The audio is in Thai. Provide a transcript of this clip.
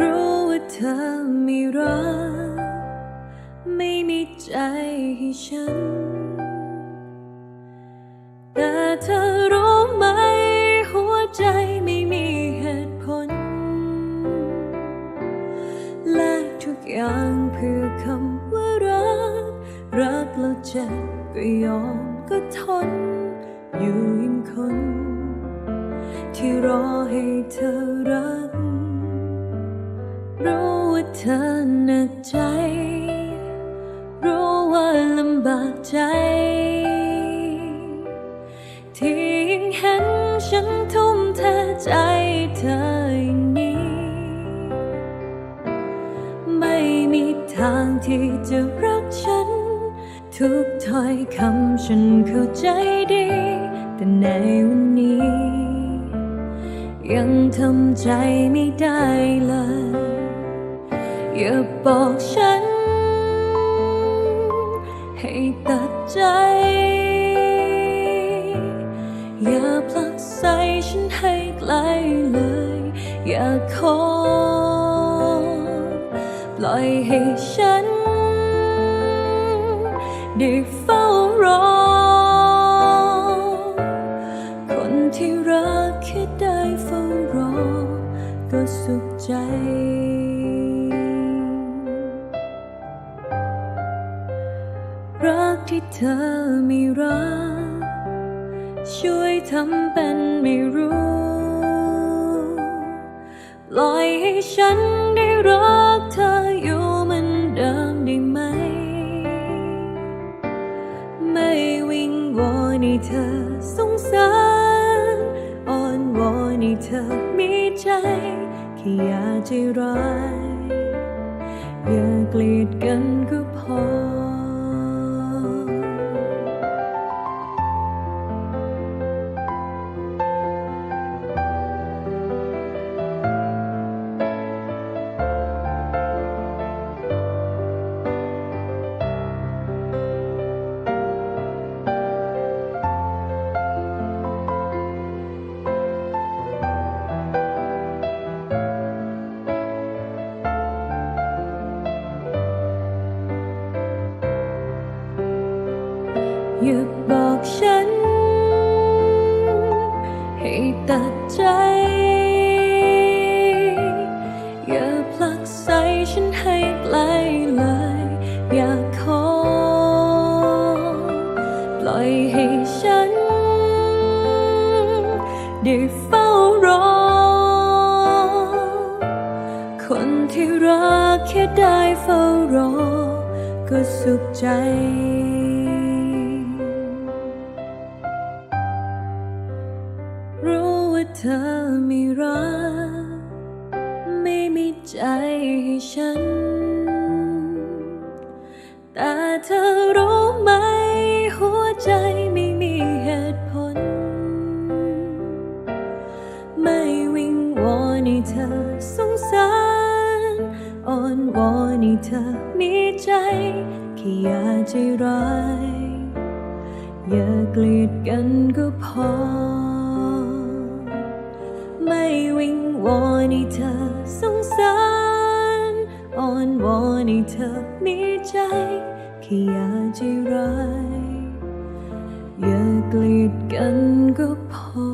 รู้ว่าเธอไม่รัก ไม่มีใจให้ฉัน แต่เธอรู้ไหม หัวใจไม่มีเหตุผล และทุกอย่างเพื่อคำว่ารัก รักแล้วเจ็บก็ยอมก็ทน อยู่ยิ่งคน ที่รอให้เธอรัก รู้ว่าเธอหนักใจ รู้ว่าลำบากใจ ที่ยิ่งเห็นฉันทุ่มเทใจเธออย่างนี้ ไม่มีทางที่จะรักฉัน ทุกถ้อยคำฉันเข้าใจดี แต่ในวันนี้ ยังทำใจไม่ได้เลย อย่าบอกฉัน ให้ตัดใจ อย่าผลักใส่ฉันให้ไกลเลย อย่าขอปล่อยให้ฉัน ได้เฝ้ารอ คนที่รักแค่ได้เฝ้ารอ ก็สุขใจ ที่เธอไม่รัก ช่วยทำเป็นไม่รู้ ปล่อยให้ฉันได้รักเธออยู่เหมือนเดิมได้ไหม ไม่วิงวอนให้เธอสงสารอ้อนวอนให้เธอมีใจแค่อย่าใจร้าย อย่าเกลียดกันก็ พอย่าบอกฉัน ให้ตัดใจ อย่าผลักใส่ฉันให้ไกลเลย อย่าขอ ปล่อยให้ฉัน ได้เฝ้ารอ คนที่รักแค่ได้เฝ้ารอ ก็สุขใจ รู้ว่าเธอไม่รัก ไม่มีใจให้ฉัน แต่เธอรู้ไหม หัวใจไม่มีเหตุผล ไม่วิงวอนให้เธอสงสารอ้อนวอนให้เธอมีใจแค่อย่าใจร้าย อย่าเกลียดกันก็พอ อนให้เธอสงสารอ้อนวอนให้เธอมีใจแค่อย่าใจร้ายอย่าเกลียดกันก็พอ